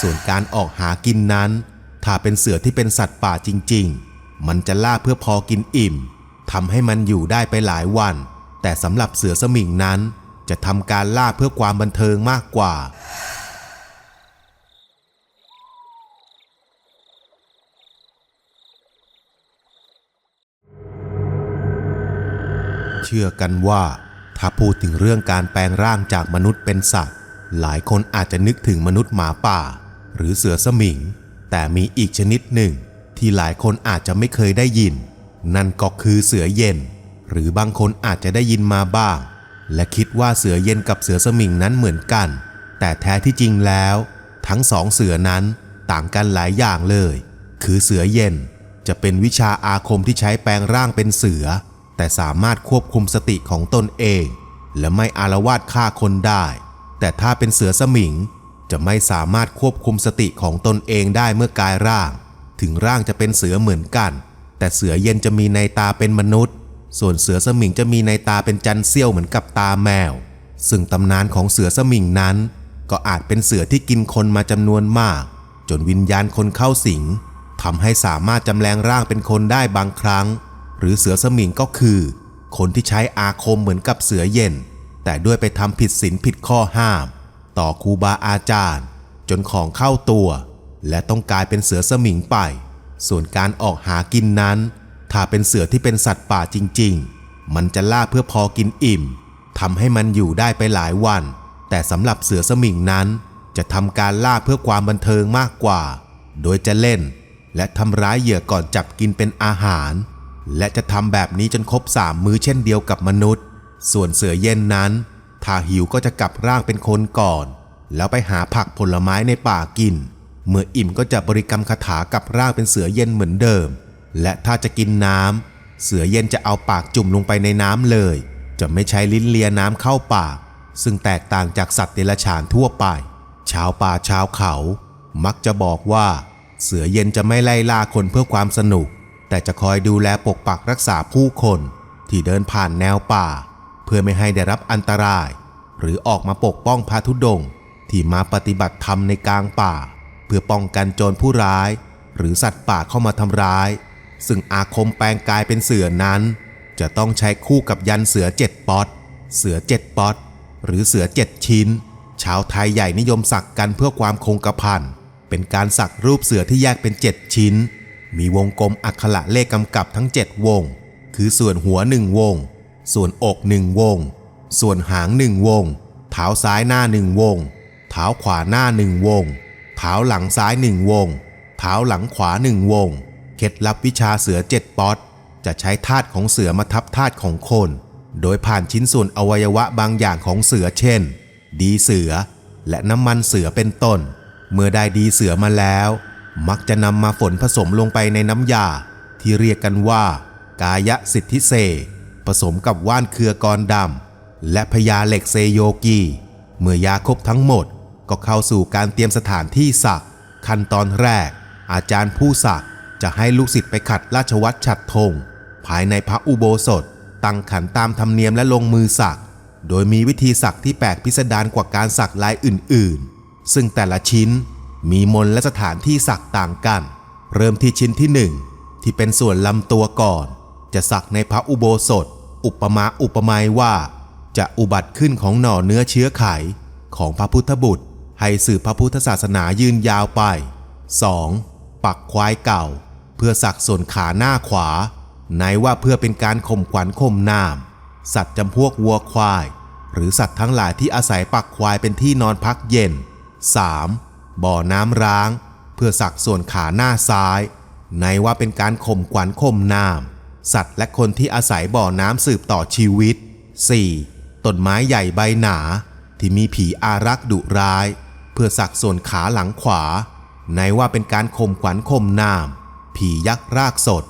ส่วนการออกหากินนั้น ถ้าเป็นเสือที่เป็นสัตว์ป่าจริง ๆ มันจะล่าเพื่อพอกินอิ่มทำให้มันอยู่ได้ไปหลายวัน แต่สำหรับเสือสมิงนั้น จะทำการล่าเพื่อความบันเทิงมากกว่า เชื่อกันว่า ถ้าพูดถึงเรื่องการแปลงร่างจากมนุษย์เป็นสัตว์ หลายคนอาจจะนึกถึงมนุษย์หมาป่า หรือเสือสมิง แต่มีอีกชนิดหนึ่ง ที่หลายคนอาจจะไม่เคยได้ยิน นั่นก็คือเสือเย็น หรือบางคนอาจจะได้ยินมาบ้าง และคิดว่าเสือเย็นกับเสือสมิงนั้นเหมือนกัน แต่แท้ที่จริงแล้ว ทั้งสองเสือนั้นต่างกันหลายอย่างเลย คือเสือเย็นจะเป็นวิชาอาคมที่ใช้แปลงร่างเป็นเสือ แต่สามารถควบคุมสติของตนเอง และไม่อารวาสฆ่าคนได้ แต่ถ้าเป็นเสือสมิง จะไม่สามารถควบคุมสติของตนเองได้เมื่อกายร่าง ถึงร่างจะเป็นเสือเหมือนกัน แต่เสือเย็นจะมีในตาเป็นมนุษย์ ส่วนเสือสมิงจะมีในตาเป็นจันเซี่ยวเหมือนกับตาแมว ซึ่งตำนานของเสือสมิงนั้น ก็อาจเป็นเสือที่กินคนมาจำนวนมาก จนวิญญาณคนเข้าสิงทำให้สามารถจำแรงร่างเป็นคนได้บางครั้ง หรือเสือสมิงก็คือ คนที่ใช้อาคมเหมือนกับเสือเย็น แต่ด้วยไปทำผิดศีลผิดข้อห้าม ต่อครูบาอาจารย์ จนของเข้าตัว และต้องกลายเป็นเสือสมิงไป ส่วนการออกหากินนั้น ถ้าเป็นเสือที่เป็นสัตว์ป่าจริง ๆ มันจะล่าเพื่อพอกินอิ่มทำให้มันอยู่ได้ไปหลายวัน แต่สำหรับเสือสมิงนั้น จะทำการล่าเพื่อความบันเทิงมากกว่า โดยจะเล่น และทำร้ายเหยื่อก่อนจับกินเป็นอาหาร และจะทำแบบนี้จนครบสามมื้อเช่นเดียวกับมนุษย์ ส่วนเสือเย็นนั้น ถ้าหิวก็จะกลับร่างเป็นคนก่อน แล้วไปหาผักผลไม้ในป่ากิน เมื่ออิ่มก็จะบริกรรมคาถากับร่างเป็นเสือเย็นเหมือนเดิม และถ้าจะกินน้ำเสือเย็นจะเอาปากจุ่มลงไปในน้ำเลย จะไม่ใช้ลิ้นเลียน้ำเข้าปาก ซึ่งแตกต่างจากสัตว์เดรัจฉานทั่วไป ชาวป่าชาวเขา มักจะบอกว่า เสือเย็นจะไม่ไล่ล่าคนเพื่อความสนุก แต่จะคอยดูแลปกปักรักษาผู้คนที่เดินผ่านแนวป่า เพื่อไม่ให้ได้รับอันตราย หรือออกมาปกป้องพระธุดงที่มาปฏิบัติธรรมในกลางป่า เพื่อป้องกันโจรผู้ร้าย หรือสัตว์ป่าเข้ามาทำร้าย ซึ่งอาคมแปลงกายเป็นเสือนั้น จะต้องใช้คู่กับยันเสือเจ็ดป๊อตเสือเจ็ดป๊อตหรือเสือเจ็ดชิ้น ชาวไทยใหญ่นิยมสักกันเพื่อความคงกระพันเป็นการสักรูปเสือที่แยกเป็นเจ็ดชิ้น มีวงกลมอักขระเลขกำกับทั้ง7วง คือส่วนหัวหนึ่งวง ส่วนอกหนึ่งวง ส่วนหางหนึ่งวง เท้าซ้ายหน้าหนึ่งวง เท้าขวาหน้าหนึ่งวง เท้าหลังซ้ายหนึ่งวง เท้าหลังขวาหนึ่งวง เคล็ดลับวิชาเสือเจ็ดป๊อตจะใช้ธาตุของเสือมาทับธาตุของคน โดยผ่านชิ้นส่วนอวัยวะบางอย่างของเสือเช่น ดีเสือ และน้ำมันเสือเป็นต้น เมื่อได้ดีเสือมาแล้ว มักจะนำมาฝนผสมลงไปในน้ำยา ที่เรียกกันว่า กายสิทธิเซ ผสมกับว่านเครือกรดำและพญาเหล็กเซโยกี เมื่อยาครบทั้งหมดก็เข้าสู่การเตรียมสถานที่สัก ขั้นตอนแรก อาจารย์ผู้สักจะให้ลูกศิษย์ไปขัดราชวัตรฉัดธงภายในพระอุโบสถ ตั้งขันตามธรรมเนียมและลงมือสัก โดยมีวิธีสักที่แปลกพิสดารกว่าการสักลายอื่น ๆ ซึ่งแต่ละชิ้นมีมนและสถานที่สักต่างกัน เริ่มที่ชิ้นที่หนึ่งที่เป็นส่วนลำตัวก่อน จะสักในพระอุโบสถ อุปมาอุปไมยว่า จะอุบัติขึ้นของหน่อเนื้อเชื้อไขของพระพุทธบุตร ให้สืบพระพุทธศาสนายืนยาวไป 2. ปักควายเก่า เพื่อสักส่วนขาหน้าขวา ในว่าเพื่อเป็นการข่มขวัญข่มนาม สัตว์จำพวกวัวควาย หรือสัตว์ทั้งหลายที่อาศัยปักควายเป็นที่นอนพักเย็น 3. บ่อน้ำร้าง เพื่อสักส่วนขาหน้าซ้าย ในว่าเป็นการข่มขวัญข่มนาม สัตว์และคนที่อาศัยบ่อน้ำสืบต่อชีวิต 4. ต้นไม้ใหญ่ใบหนา ที่มีผีอารักษ์ดุร้าย เพื่อสักส่วนขาหลังขวา ในว่าเป็นการข่มขวัญข่มนาม ผียักษ์รากสด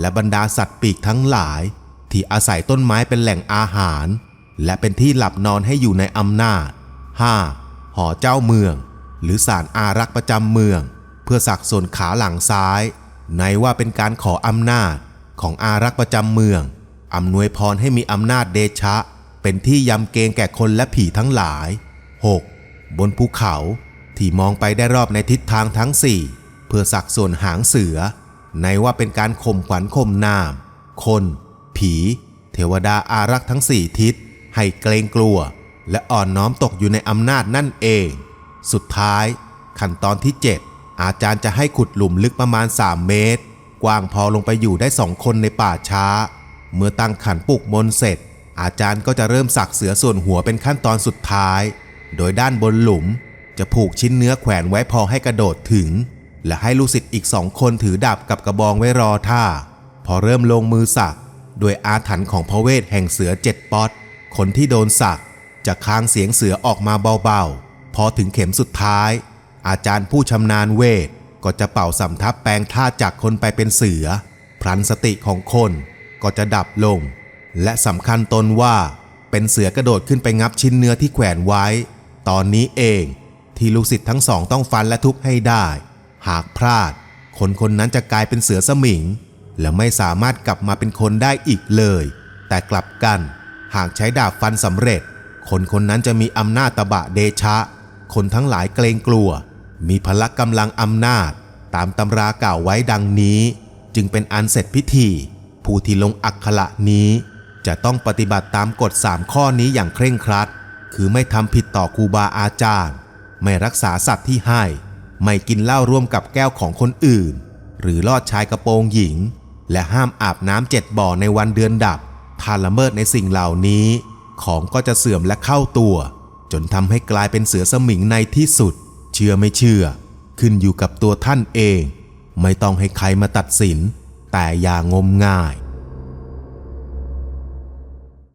และบรรดาสัตว์ปีกทั้งหลาย ที่อาศัยต้นไม้เป็นแหล่งอาหาร และเป็นที่หลับนอนให้อยู่ในอำนาจ 5. หอเจ้าเมือง หรือศาลอารักษ์ประจำเมือง เพื่อสักส่วนขาหลังซ้าย ในว่าเป็นการขออำนาจ ของอารักษ์ประจำเมืองอำนวยพรให้มีอำนาจเดชะ เป็นที่ยำเกรงแก่คนและผีทั้งหลาย 6. บนภูเขาที่มองไปได้รอบในทิศทางทั้งสี่เพื่อสักส่วนหางเสือ ในว่าเป็นการข่มขวัญข่มนาม คน ผี เทวดาอารักษ์ทั้งสี่ทิศ ให้เกรงกลัว และอ่อนน้อมตกอยู่ในอำนาจนั่นเอง สุดท้าย ขั้นตอนที่ 7 อาจารย์จะให้ขุดหลุมลึกประมาณ 3 เมตร กว้างพอลงไปอยู่ได้สองคนในป่าช้า เมื่อตั้งขันปลุกมนเสร็จ อาจารย์ก็จะเริ่มสักเสือส่วนหัวเป็นขั้นตอนสุดท้าย โดยด้านบนหลุม จะผูกชิ้นเนื้อแขวนไว้พอให้กระโดดถึง และให้ลูกศิษย์อีกสองคนถือดาบกับกระบองไว้รอท่า พอเริ่มลงมือสักโดยอาถรรพ์ของพระเวทแห่งเสือเจ็ดป๊อตคนที่โดนสักจะค้างเสียงเสือออกมาเบาๆ พอถึงเข็มสุดท้าย อาจารย์ผู้ชำนาญเวท ก็จะเป่าสำทับแปลงท่าจากคนไปเป็นเสือ พลันสติของคนก็จะดับลง และสำคัญตนว่า เป็นเสือกระโดดขึ้นไปงับชิ้นเนื้อที่แขวนไว้ ตอนนี้เองที่ลูกศิษย์ทั้งสองต้องฟันและทุบให้ได้ หากพลาด คนคนนั้นจะกลายเป็นเสือสมิง และไม่สามารถกลับมาเป็นคนได้อีกเลย แต่กลับกัน หากใช้ดาบฟันสำเร็จ คนคนนั้นจะมีอำนาจตบะเดชะ คนทั้งหลายเกรงกลัว มีพละกำลังอำนาจ ตามตำรากล่าวไว้ดังนี้ จึงเป็นอันเสร็จพิธี ผู้ที่ลงอักขระนี้ จะต้องปฏิบัติตามกฎสามข้อนี้อย่างเคร่งครัด คือไม่ทำผิดต่อครูบาอาจารย์ ไม่รักษาสัตว์ที่ให้ ไม่กินเหล้าร่วมกับแก้วของคนอื่น หรือลอดชายกระโปรงหญิง และห้ามอาบน้ำเจ็ดบ่อในวันเดือนดับถ้าละเมิดในสิ่งเหล่านี้ ของก็จะเสื่อมและเข้าตัว จนทำให้กลายเป็นเสือสมิงในที่สุด เชื่อไม่เชื่อ ขึ้นอยู่กับตัวท่านเอง ไม่ต้องให้ใครมาตัดสิน แต่อย่างมงาย